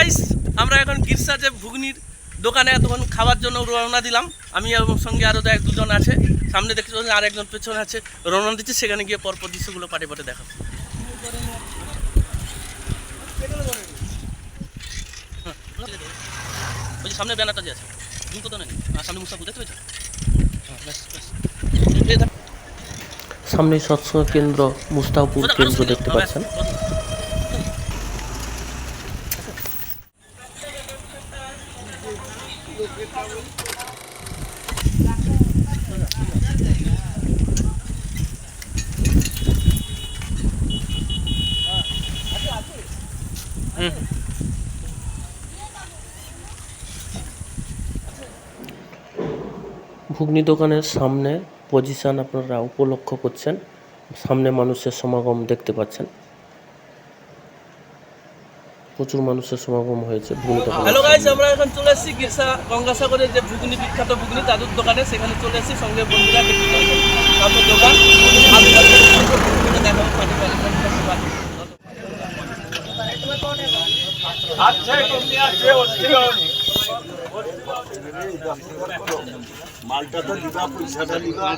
Guys আমরা এখন গিরসা যে ভুগনির দোকানে এতক্ষণ খাওয়ার জন্য রওনা দিলাম। আমি এবং সঙ্গে আরও এক দুজন আছে। সামনে দেখতে পাচ্ছেন আর একজন পেছনে আছে। রওনা দিচ্ছে সেখানে গিয়ে পরপর দৃশ্যগুলো পাটে পাটে দেখাবো। হ্যাঁ, ওই সামনে ব্যানারটা যে আছে জুম তো নেই? আর সামনে দেখতে পেয়েছ হ্যাঁ। সামনে সৎসঙ্গ কেন্দ্র মুস্তাফপুর কেন্দ্র দেখতে পাচ্ছেন। ঘুগনি দোকানের সামনে পজিশন আপনারা উপলক্ষ করছেন। সামনে মানুষের সমাগম দেখতে পাচ্ছেন। প্রচুর মানুষের সমাগম হয়েছে ঘুগনি হ্যালো গাইস আমরা এখন চলে এসেছি গিরসা গঙ্গাসাগরের যে ভুগনি বিখ্যাত ভুগনি দাদুর দোকানে সেখানে চলে এসেছি। সঙ্গে বন্ধুরা তারপর দোকান। মালটা তো দিবা পয়সাটা দিবা।